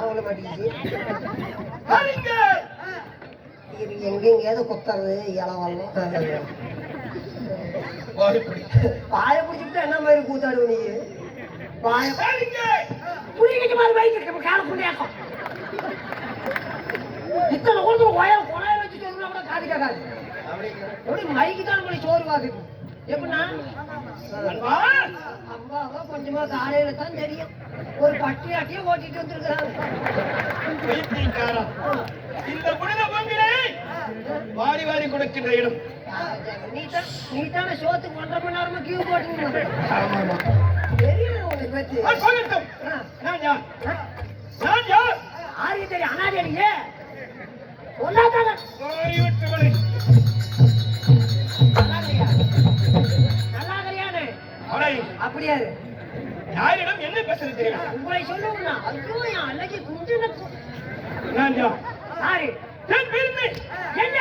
பரவல மாட்டேங்குது இது எங்கெங்கேயாவது குத்துறது இளவல்லாம் வாய்ப்படி பாய பிடிச்சிக்கிட்டு என்ன மாதிரி கூத்தாடுவ நீ? பாய பாருங்க. புளிக்கிட்டு மாதிரி பைக்கு கால புண்ணியாக்கம் இத்தனை கொடுத்து ஒயர் குழாய வச்சு சொன்னா கூட காது கேட்காது. எப்படி? மைக்கு தான் சோறு வாக்குது எப்படின்னா அம்மாவா கொஞ்சமா காலையில தான் தெரியும். ஒரு பட்டி ஓட்டிட்டு வந்திருக்கிறாங்க. இந்த வாரி வாரி கொடுக்கின்ற இடம். நீ தான் சோத்துக்கு ஒன்றரை மணி நேரமா கியூ போட்டு ஆமாமா தெரியும் உனக்கு பத்தி. அது போகட்டும் ஆ. நான் யார்? நான் யார்? ஆரிய தெரியும் அனாதி சொல்லாதாங்க அப்படியா. யாரிடம் என்ன பேசுறது? தெரியுமா உங்களை சொல்லுங்கண்ணா ஐயோ என் அன்னைக்கு குஞ்சுன நான் சாரி என் பெருமை என்ன?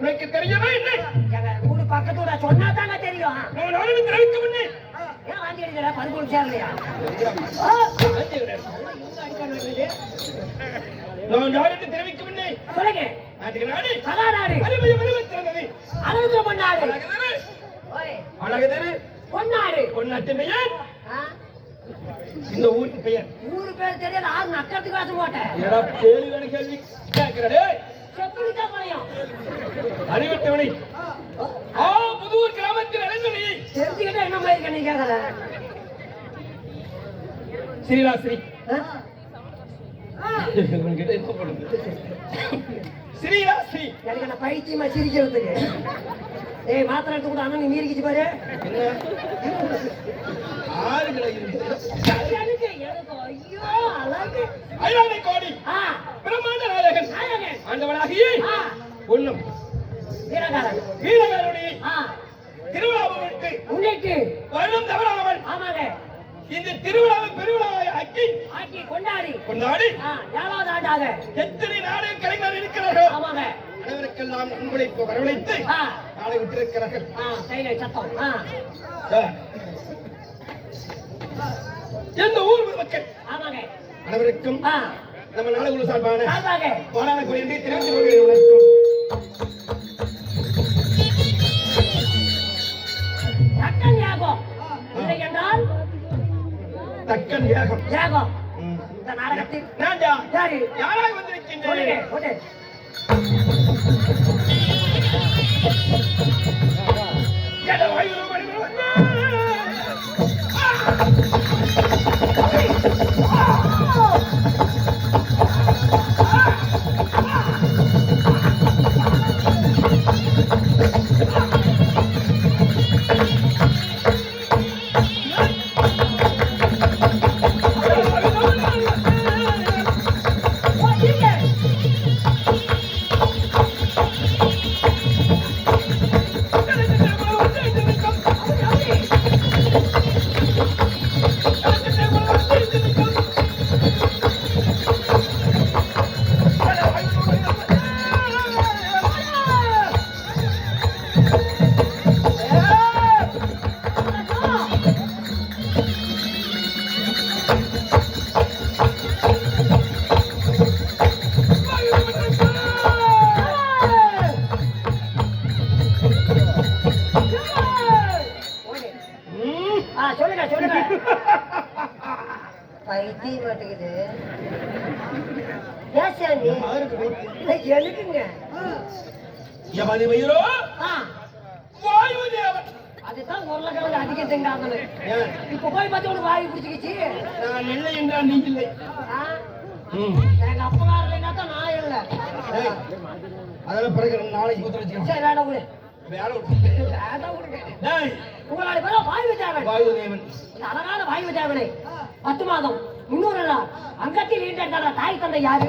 உனக்கு தெரியவே இல்லை எங்க ஊரு பக்கத்தோட சொன்னா தாங்க தெரியும். நான் நானும் திறக்க முன்னே. ஏன் வாந்தி அடிக்கிற பருப்பு சேரலையா நான் என்று தெரிவிக்க முன்னே? சொல்லுங்க. நாட்டுக்கு நாடு. சகாநாடு. அருமைய மருவ திறந்தது அழுகுற பொன்னாடு அழகுதரு. ஓய், அழகுதரு. பொன்னாடு. பொன்னாட்டின் பெயர்? ஆ? இந்த ஊரின் பெயர்? ஊரு பேர் தெரியாது. ஆறு நக்கத்துக்கு வாசம் போட்டேன் ஏடா கேள்வி கேள்வி கேட்கிறடே செப்புடிக்கா பழையம் அறிவித்தவனை ஆ. புதூர் கிராமத்தில் அடைந்தவனை தெரிஞ்சுக்கிட்ட என்ன மாதிரி கண்ணி கேட்கற ஸ்ரீராஸ்ரீ பண்ணுது ஸ்ரீராஸ்ரீ எனக்கு என்ன பைத்தியமா சிரிக்கிறதுக்கு. ஏய் மாத்திரை எடுத்து கூட அண்ணன் பாரு. ஐயோ அழகு. ஆ எந்த ஊர் மக்கள் ஆமாங்க அனைவருக்கும் நம்ம நாடுகுழு சார்பான தெரிவித்துக் கொள்கிறேன் தக்கன் யாகம் இல்லை என்றால் தக்கன் வேகம் யாகம். இந்த நாடகத்தில் நான் யார் யாரு யாராக வந்திருக்கின்றேன் மயூரோ ஆ. வாயு தேவன். அதுதான் உருளைக்கிழங்கு அதிக திங்காதனு ஏன்? இப்ப போய் பார்த்து உனக்கு வாய் பிடிச்சிக்கிச்சு? நான் இல்லை என்றால் நீ இல்லை. எங்க அப்பா இல்லைன்னா தான் நான் இல்லை. அதெல்லாம் பிறகு ரெண்டு நாளைக்கு சரி அழகான வாயு தேவனை பத்து மாதம். முன்னூறு நாள். அங்கத்தில் ஈண்டெடுத்தார தாய் தந்தை யாரு?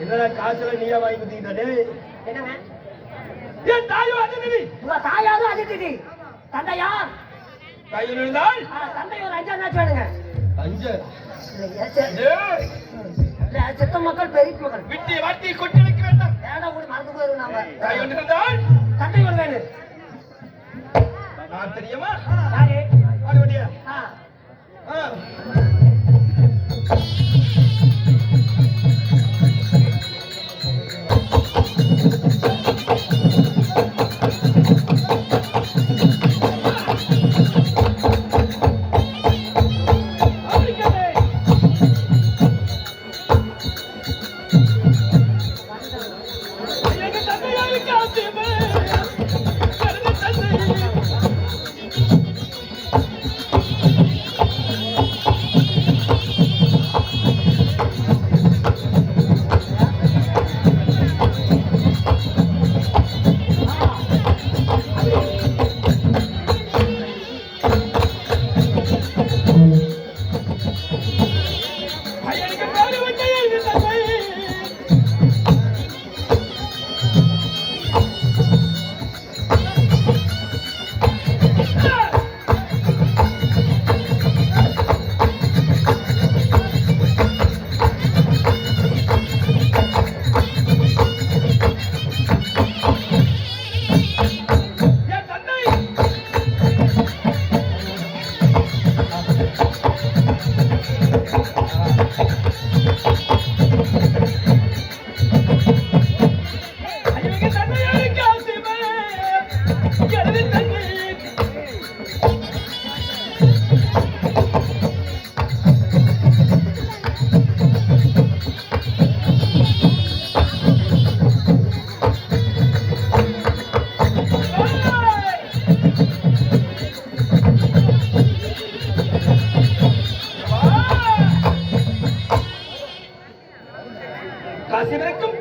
என்னடா காசுல நீயா வாங்கி குத்திக்கிட்டாடே என்னங்க என் தாயோ அதிபதி உங்க தாயாரும் அதிர்ச்சி தந்தையா? கையில் இருந்தால்? தந்தை ஒரு வேணுங்க அஞ்சு இல்லைங்க, சரி. ஏய், இல்ல, சித்த மக்கள் பெரிய மக்கள். விட்டி வாட்டி கொட்டடிக்க வேண்டாம். ஏடா கூட மறந்து போயிரும் நாம. தாய் ஒன்று இருந்தால்? தந்தை ஒரு வேணும் நான் தெரியுமா? யாரு? ஆ, ஆ.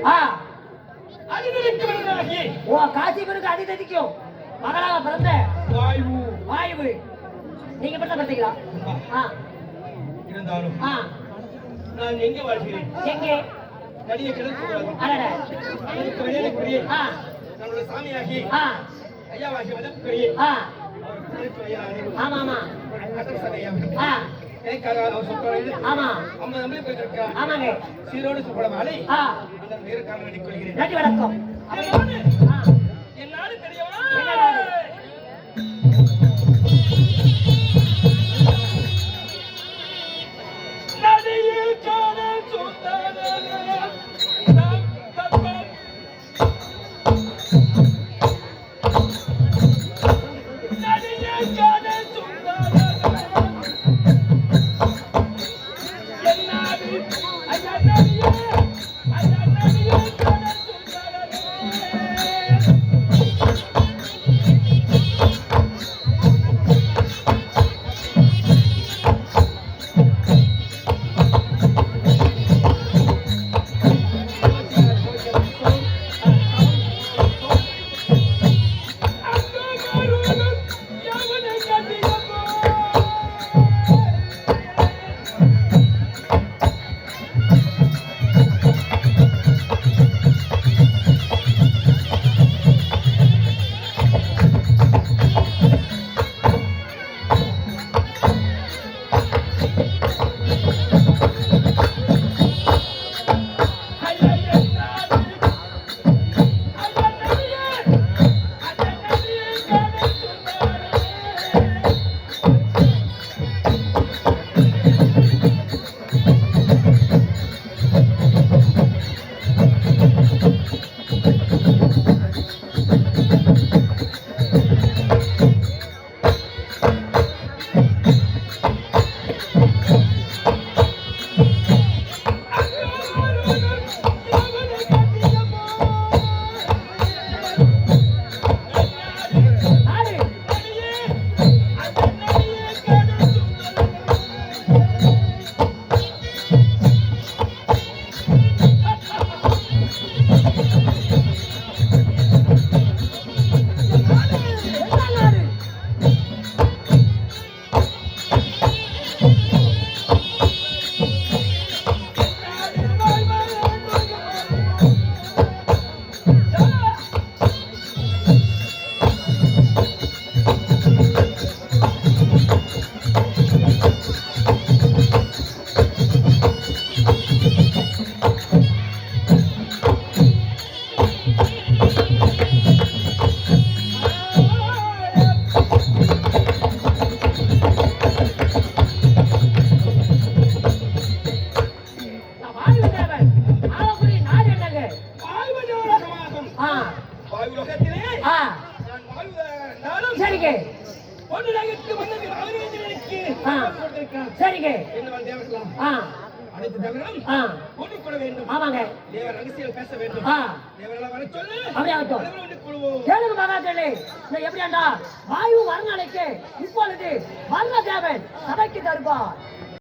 ஆ, அதிநிலைக்குவனாகிய ஓ காசிபருக்கு அதி ததிக்கும் மகளாக பிறந்த வாயு வாயு நீங்க பெற்ற பார்த்தீங்களா இருந்தாலும் நான் எங்கே வாழ்கிறேன்? எங்கே? நடிகை வெளியேறக்கூடிய ஆ. நம்முடைய சாமியாகி ஐயாவாகி ஐயாவாகி ஆமா ஆமா ஆ. எனக்காக அவர் ஆமா. ஐம்பது நம்பி ஆமாங்க. சீரோடு சுப்பட மாலை அந்த வீரக்காரன் நன்றி வணக்கம். என்னாலும் நாடு, சரிங்க. ஒன்று நகர்த்து மன்னன் அவரேந்திரனுக்கு ஆ. கொடுத்திருக்கான் சரிங்க. என்ன தேவர்களாம் ஆ. அனைத்து தேவர்களும் ஆ. ஒன்று கூட வேண்டும். ஆமாங்க. தேவர் ரகசியம் பேச வேண்டும். தேவர்களா வர சொல்லு. அப்படியே ஆகட்டும் அனைவரும் ஒன்று கூடுவோம் கேளுங்க மகாதேவி நான் எப்படியாண்டா? வாயு வர்ணனைக்கு இப்பொழுது வர்ண தேவன் சபைக்கு தருவார்.